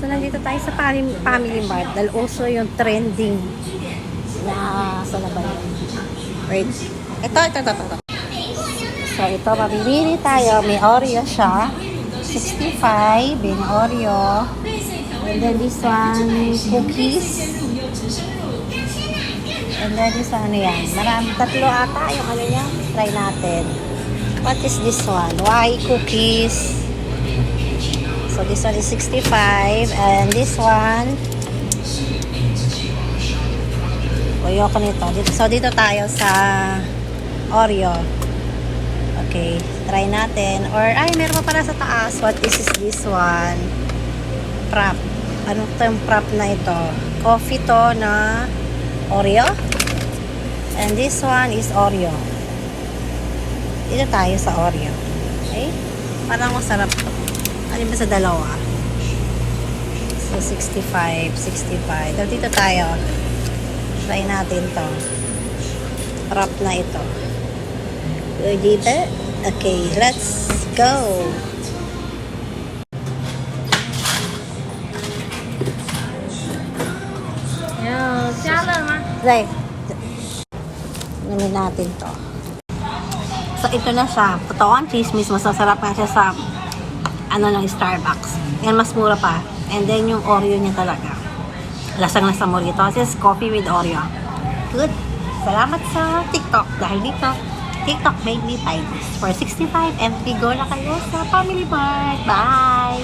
So, nandito tayo sa Family, Mart dahil also yung trending na sa labay. Wait. Ito, ito, ito, ito. So, ito, mamimili tayo. May Oreo siya. 65, may Oreo. And then this one, cookies. And then this one, ano yan? Marami, tatlo ata yung ano niya. Try natin. What is this one? Why cookies? So this one is 65 and this one Ayoko nito. Dito, so dito tayo sa Oreo. Okay, try natin. Or ay, meron pa pala sa taas. What is this one? Prop. Ano to yung prop na ito? Coffee to na Oreo. And this one is Oreo. Dito tayo sa Oreo. Okay? Parang masarap to. Ano ba sa dalawa? So, 65, 65. So, dito tayo. Try natin to. Wrap na ito. So, dito. Okay, let's go. Right. Namin natin to. So, ito na siya. Totoo ang chismis. Masasarap nga siya sa ano ng Starbucks. Yan, mas mura pa. And then, yung Oreo niya talaga. Lasang-lasa mo rito. This is coffee with Oreo. Good. Salamat sa TikTok. Dahil dito, TikTok made me buy for 65 and go na kayo sa Family Mart. Bye!